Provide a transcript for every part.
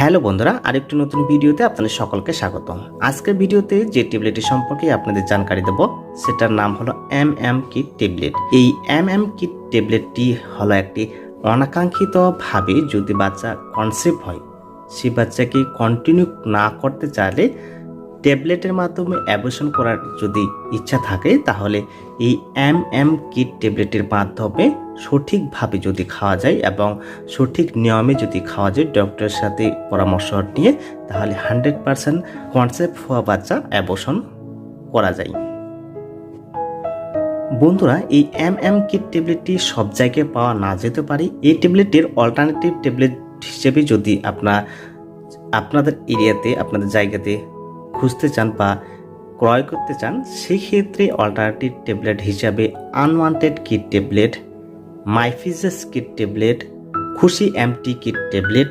Hello বন্ধুরা, আরেকটি নতুন ভিডিওতে আপনাদের সকলকে স্বাগতম। আজকের ভিডিওতে যে ট্যাবলেটটি সম্পর্কে আপনাদের জানকারি দেব, সেটার নাম হলো এম এম কিট ট্যাবলেট এই এম এম কিট ট্যাবলেটটি হলো একটি অনাকাঙ্ক্ষিতভাবে যদি বাচ্চা কনসেপ্ট হয়, সেই বাচ্চাকে কন্টিনিউ না করতে চাইলে ট্যাবলেটের মাধ্যমে অ্যাবর্শন করার যদি ইচ্ছা থাকে, তাহলে এই এম এম কিট ট্যাবলেটের মাধ্যমে সঠিকভাবে যদি খাওয়া যায় এবং সঠিক নিয়মে যদি খাওয়া যায় ডক্টরের সাথে পরামর্শ নিয়ে, তাহলে হান্ড্রেড পারসেন্ট কনসেপ্ট হওয়া বাচ্চা অ্যাবর্শন করা যায়। বন্ধুরা, এই এম এম কিট ট্যাবলেটটি সব জায়গায় পাওয়া না যেতে পারে। এই ট্যাবলেটের অল্টারনেটিভ ট্যাবলেট হিসেবে যদি আপনার, আপনাদের এরিয়াতে, আপনাদের জায়গাতে খুঁজতে চান বা ক্রয় করতে চান সেই ক্ষেত্রে অল্টারনেটিভ ট্যাবলেট হিসাবে আনওয়ান্টেড কিট ট্যাবলেট মাইফিজাস কিট ট্যাবলেট খুশি এমটি কিট ট্যাবলেট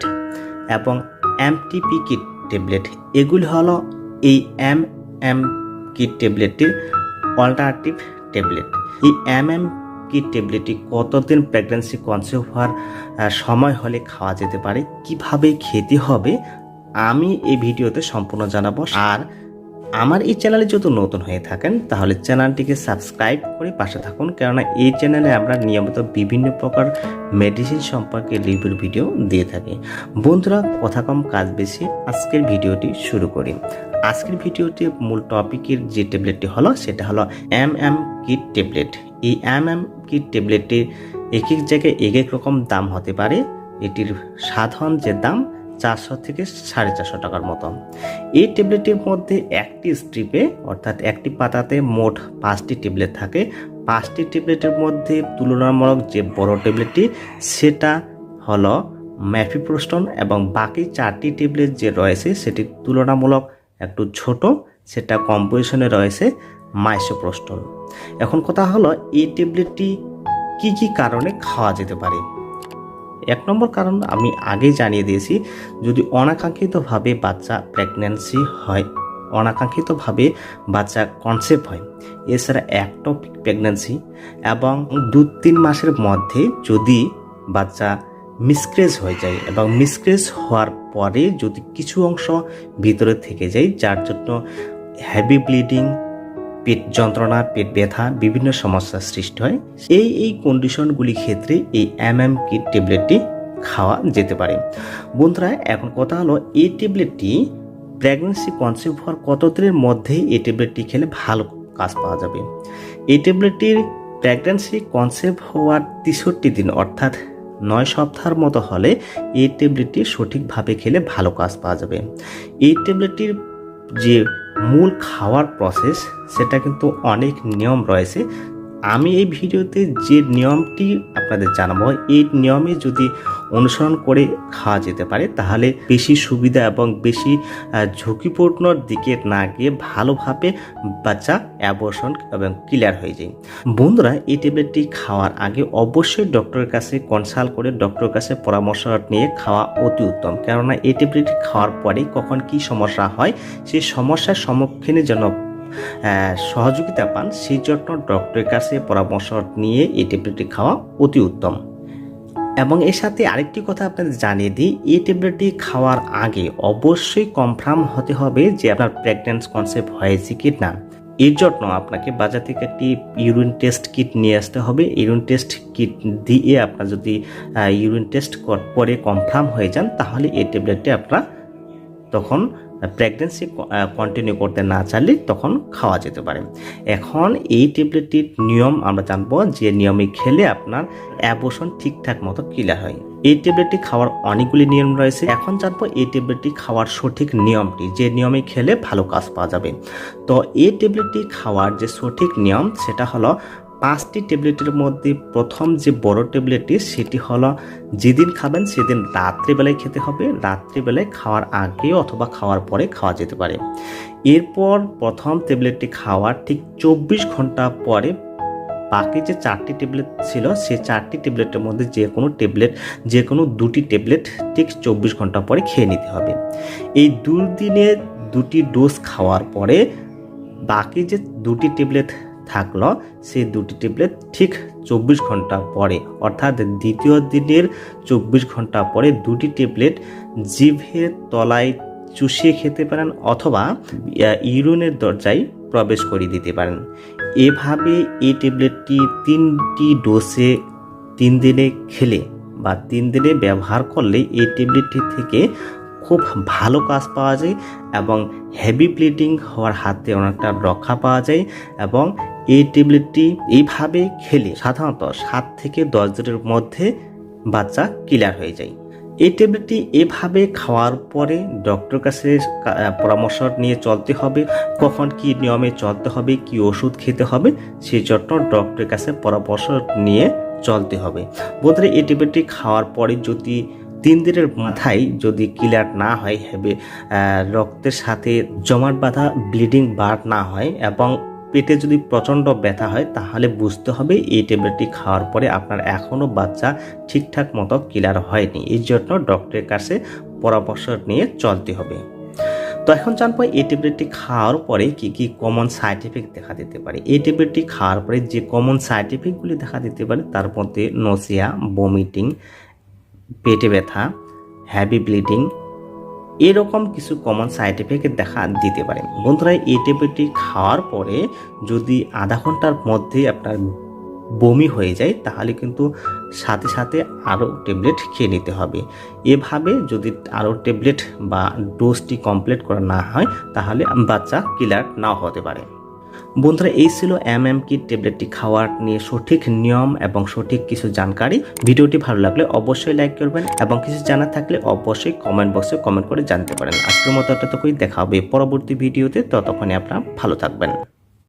এবং এমটিপি কিট ট্যাবলেট এগুলি হলো এই এম এম কিট ট্যাবলেটটির অল্টারনেটিভ ট্যাবলেট এই এম এম কি ট্যাবলেটটি কতদিন প্রেগন্যান্সি কনসিভ হওয়ার সময় হলে খাওয়া যেতে পারে, কীভাবে খেতে হবে আমি এই ভিডিওতে সম্পূর্ণ জানাব। আর আমার এই চ্যানেলে যদি নতুন হয়ে থাকেন, তাহলে চ্যানেলটিকে সাবস্ক্রাইব করে পাশে থাকুন। কেননা এই চ্যানেলে আমরা নিয়মিত বিভিন্ন প্রকার মেডিসিন সম্পর্কে রিভিউ ভিডিও দিয়ে থাকি। বন্ধুরা, কথা কম, কাজ বেশি, আজকের ভিডিওটি শুরু করি। আজকের ভিডিওটি মূল টপিকের যে ট্যাবলেটটি হলো, সেটা হলো এম এম কিট ট্যাবলেট এই এম এম কিট ট্যাবলেটটির এক এক জায়গায় এক এক রকম দাম হতে পারে। এটির সাধারণ যে দাম চারশো থেকে সাড়ে চারশো টাকার মতো এই ট্যাবলেটের মধ্যে একটি স্ট্রিপে অর্থাৎ একটি পাতাতে মোট পাঁচটি ট্যাবলেট থাকে। পাঁচটি ট্যাবলেটের মধ্যে তুলনামূলক যে বড় ট্যাবলেটটি সেটা হলো ম্যাফিপ্রোস্টন এবং বাকি চারটি ট্যাবলেট যে রয়েছে, সেটি তুলনামূলক একটু ছোট, সেটা কম্পোজিশনে রয়েছে মাইসোপ্রোস্টন। এখন কথা হলো, এই ট্যাবলেটটি কি কি কারণে খাওয়া যেতে পারে? এক নম্বর কারণ আমি আগেই জানিয়ে দিয়েছি, যদি অনাকাঙ্ক্ষিতভাবে বাচ্চা প্রেগন্যান্সি হয়, অনাকাঙ্ক্ষিতভাবে বাচ্চা কনসেপ্ট হয়, এছাড়া একটপিক প্রেগন্যান্সি এবং দু তিন মাসের মধ্যে যদি বাচ্চা মিসক্রেজ হয়ে যায় এবং মিসক্রেজ হওয়ার পরে যদি কিছু অংশ ভিতরে থেকে যায়, যার জন্য হেভি ব্লিডিং পেট যন্ত্রণা পেট ব্যথা, বিভিন্ন সমস্যার সৃষ্টি হয়। এই এই কন্ডিশনগুলি ক্ষেত্রে এই এম এম কিট ট্যাবলেটটি খাওয়া যেতে পারে। বন্ধুরা, এখন কথা হলো এই ট্যাবলেটটি প্রেগনেন্সি কনসিভ হওয়ার কত দিনের মধ্যেই এই ট্যাবলেটটি খেলে ভালো কাজ পাওয়া যাবে? এই ট্যাবলেটটির প্রেগনেন্সি কনসেপ্ট হওয়ার তেষট্টি দিন, অর্থাৎ নয় সপ্তাহের মতো হলে এই ট্যাবলেটটি সঠিকভাবে খেলে ভালো কাজ পাওয়া যাবে। এই ট্যাবলেটটির যে মূল খাওয়ার প্রসেস সেটা কিন্তু অনেক নিয়ম রয়েছে। আমি এই ভিডিওতে যে নিয়মটি আপনাদের জানাব এই নিয়মে যদি অনুসরণ করে খাওয়া যেতে পারে তাহলে বেশি সুবিধা এবং বেশি আহ, ঝুঁকিপূর্ণ দিকে না গিয়ে ভালোভাবে বাচ্চা অ্যাবর্শন এবং ক্লিয়ার হয়ে যায়। বন্ধুরা এই ট্যাবলেটটি খাওয়ার আগে অবশ্যই ডক্টরের কাছে কনসাল্ট করে ডক্টরের কাছে পরামর্শ নিয়ে খাওয়া অতি উত্তম। কেননা এই ট্যাবলেটটি খাওয়ার পরে কখন কি সমস্যা হয় সেই সমস্যার সম্মুখীনে আহ, সহযোগিতা পান, সেই জন্য ডক্টরের কাছে পরামর্শ নিয়ে এই ট্যাবলেটটি খাওয়া অতি উত্তম। এবং এর সাথে আরেকটি কথা আপনাদের জানিয়ে দিই, এই ট্যাবলেটটি খাওয়ার আগে অবশ্যই কনফার্ম হতে হবে যে আপনার প্রেগন্যান্স কনসেপ্ট হয়েছে কি না। এর জন্য আপনাকে বাজার থেকে একটি ইউরিন টেস্ট কিট নিয়ে আসতে হবে। ইউরিন টেস্ট কিট দিয়ে আপনার যদি ইউরিন টেস্ট পরে কনফার্ম হয়ে যান, তাহলে এই ট্যাবলেটটি আপনার তখন প্রেগনেন্সি কন্টিনিউ করতে না চাইলে তখন খাওয়া যেতে পারে। এখন এই ট্যাবলেটটির নিয়ম আমরা জানব যে নিয়মে খেলে আপনার অ্যাবোশন ঠিকঠাক মতো ক্লিয়ার হয়। এই ট্যাবলেটটি খাওয়ার অনেকগুলি নিয়ম রয়েছে। এখন জানব এই ট্যাবলেটটি খাওয়ার সঠিক নিয়মটি, যে নিয়মে খেলে ভালো কাজ পাওয়া যাবে। তো এই ট্যাবলেটটি খাওয়ার যে সঠিক নিয়ম, সেটা হলো পাঁচটি ট্যাবলেটের মধ্যে প্রথম যে বড় ট্যাবলেটটি সেটি হলো যেদিন খাবেন সেদিন রাত্রিবেলায় খেতে হবে। রাত্রিবেলায় খাওয়ার আগে অথবা খাওয়ার পরে খাওয়া যেতে পারে। এরপর প্রথম ট্যাবলেটটি খাওয়ার ঠিক চব্বিশ ঘণ্টা পরে বাকি যে চারটি ট্যাবলেট ছিল, সে চারটি ট্যাবলেটের মধ্যে যে কোনো ট্যাবলেট যে কোনো দুটি ট্যাবলেট ঠিক চব্বিশ ঘণ্টা পরে খেয়ে নিতে হবে। এই দুদিনে দুটি ডোজ খাওয়ার পরে বাকি যে দুটি ট্যাবলেট থাকল, সেই দুটি ট্যাবলেট ঠিক চব্বিশ ঘণ্টা পরে। অর্থাৎ দ্বিতীয় দিনের চব্বিশ ঘণ্টা পরে দুটি ট্যাবলেট জিভের তলায় চুষিয়ে খেতে পারেন অথবা ইউরিনের দরজায় প্রবেশ করিয়ে দিতে পারেন। এভাবে এই ট্যাবলেটটি তিনটি ডোসে তিন দিনে খেলে বা তিন দিনে ব্যবহার করলে এই ট্যাবলেটটি থেকে খুব ভালো কাজ পাওয়া যায় এবং হেভি ব্লিডিং হওয়ার হাতে অনেকটা রক্ষা পাওয়া যায় এবং এই ট্যাবলেটটি এইভাবে খেলে সাধারণত সাত থেকে দশ দিনের মধ্যে বাচ্চা ক্লিয়ার হয়ে যায়। এই ট্যাবলেটটি এভাবে খাওয়ার পরে ডক্টর কাছে পরামর্শ নিয়ে চলতে হবে, কখন কি নিয়মে চলতে হবে, কি ওষুধ খেতে হবে, সেই জন্য ডক্টরের কাছে পরামর্শ নিয়ে চলতে হবে। বন্ধুরা, এই ট্যাবলেটটি খাওয়ার পরে যদি তিন দিনের মাথায় যদি ক্লিয়ার না হয়, হবে রক্তের সাথে জমাট বাঁধা ব্লিডিং বার না হয় এবং পেটে যদি প্রচণ্ড ব্যথা হয়, তাহলে বুঝতে হবে এই ট্যাবলেটটি খাওয়ার পরে আপনার এখনও বাচ্চা ঠিকঠাক মতো ক্লিয়ার হয়নি। এই জন্য ডক্টরের কাছে পরামর্শ নিয়ে চলতে হবে। তো এখন জানব এই ট্যাবলেটটি খাওয়ার পরে কি কি কমন সাইড এফেক্ট দেখা দিতে পারে। এই ট্যাবলেটটি খাওয়ার পরে যে কমন সাইড এফেক্টগুলি দেখা দিতে পারে, তার মধ্যে নসিয়া বমিটিং পেটে ব্যথা হ্যাভি ব্লিডিং এরকম কিছু কমন সাইড এফেক্ট দেখা দিতে পারে। বন্ধুরা, এই ট্যাবলেটটি খাওয়ার পরে যদি আধা ঘণ্টার মধ্যে আপনার বমি হয়ে যায়, তাহলে কিন্তু সাথে সাথে আরও ট্যাবলেট খেয়ে নিতে হবে। এভাবে যদি আরও ট্যাবলেট বা ডোজটি কমপ্লিট করা না হয়, তাহলে বাচ্চা ক্লিয়ার নাও হতে পারে। বন্ধুরা, এই ছিল এম এম কি ট্যাবলেটটি খাওয়ার নিয়ে সঠিক নিয়ম এবং সঠিক কিছু জানকারি। ভিডিওটি ভালো লাগলে অবশ্যই লাইক করবেন এবং কিছু জানা থাকলে অবশ্যই কমেন্ট বক্সে কমেন্ট করে জানতে পারেন। আজকের মতো এতটুকুই, দেখা হবে পরবর্তী ভিডিওতে, ততক্ষণে আপনারা ভালো থাকবেন।